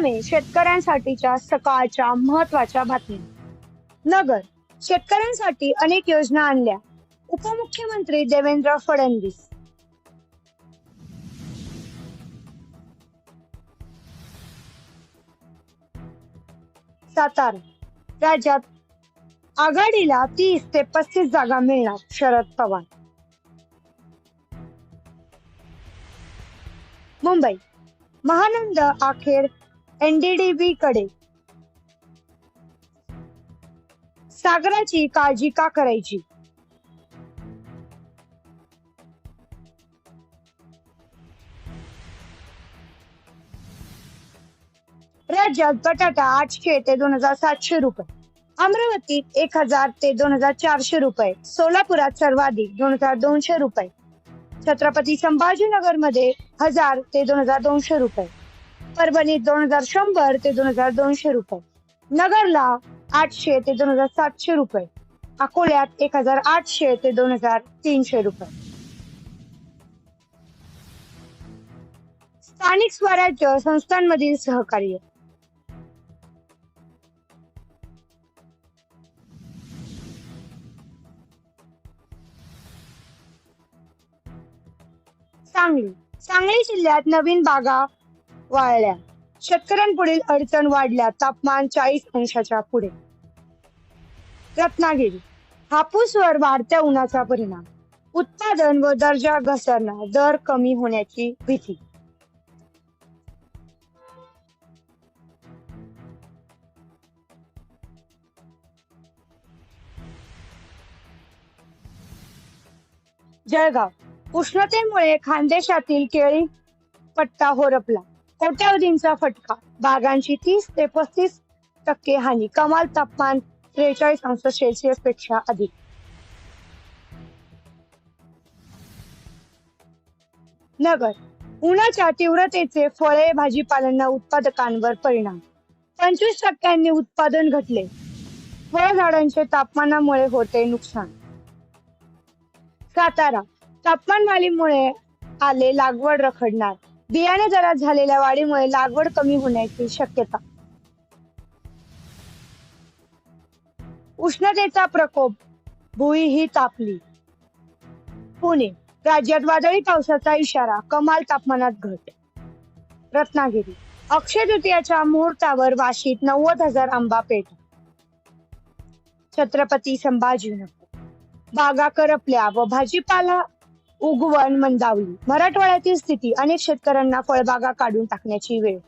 मे शेतकऱ्यांसाठीच्या सकाळच्या महत्त्वाच्या बातम्या. नगर शेतकऱ्यांसाठी अनेक योजना आणल्या. उपमुख्यमंत्री देवेंद्र फडणवीस. सातारा राज्यात आघाडीला तीस ते पस्तीस जागा मिळणार शरद पवार. मुंबई महानंद अखेर एनडीडीबी कडे. सागराची काळजी का करायची? राज्यात बटाटा आठशे ते दोन हजार सातशे रुपये. अमरावतीत एक हजार ते दोन हजार चारशे रुपये. सोलापुरात सर्वाधिक दोन हजार दोनशे रुपये. छत्रपती संभाजीनगरमध्ये हजार ते दोन हजार दोनशे रुपये. परभणीत दोन हजार शंभर ते दोन हजार दोनशे रुपये. नगरला आठशे ते दोन हजार सातशे रुपये. अकोल्यात एक हजार आठशे ते दोन हजार तीनशे रुपये. स्थानिक स्वराज्य संस्थांमधील सहकार्य. सांगली. सांगली जिल्ह्यात नवीन बागा वाळल्या. शेतकऱ्यांपुढील अडचण वाढल्या तापमान चाळीस अंशाच्या पुढे. रत्नागिरी. हापूसवर वाढत्या उन्हाचा परिणाम. उत्पादन व दर्जा घसरणा दर कमी होण्याची भीती. जळगाव. उष्णतेमुळे खानदेशातील केळी पट्टा होरपला. कोट्यावधींचा फटका. बागांची तीस ते पस्तीस टक्के हानी. कमाल तापमान त्रेचाळीस अंश सेल्सिअसपेक्षा अधिक. नगर. उन्हाच्या तीव्रतेचे फळे भाजीपाल्यांना उत्पादकांवर परिणाम. पंचवीस टक्क्यांनी उत्पादन घटले. फळझाडांचे तापमानामुळे होते नुकसान. सातारा. तापमानवालीमुळे आले लागवड रखडणार. बियाणे दरात झालेल्या वाढीमुळे लागवड कमी होण्याची शक्यता. उष्णतेचा प्रकोप भुई ही तापली. पुणे राज्यात वादळी पावसाचा इशारा कमाल तापमानात घट. रत्नागिरी अक्षय तृतीयाच्या मुहूर्तावर वाशीत नव्वद हजार आंबा पेठ छत्रपती संभाजीनगर बागा करपल्या व भाजीपाला उगवण मंदावली. मराठवाड्यातील स्थिती अनेक शेतकऱ्यांना फळबागा काढून टाकण्याची वेळ.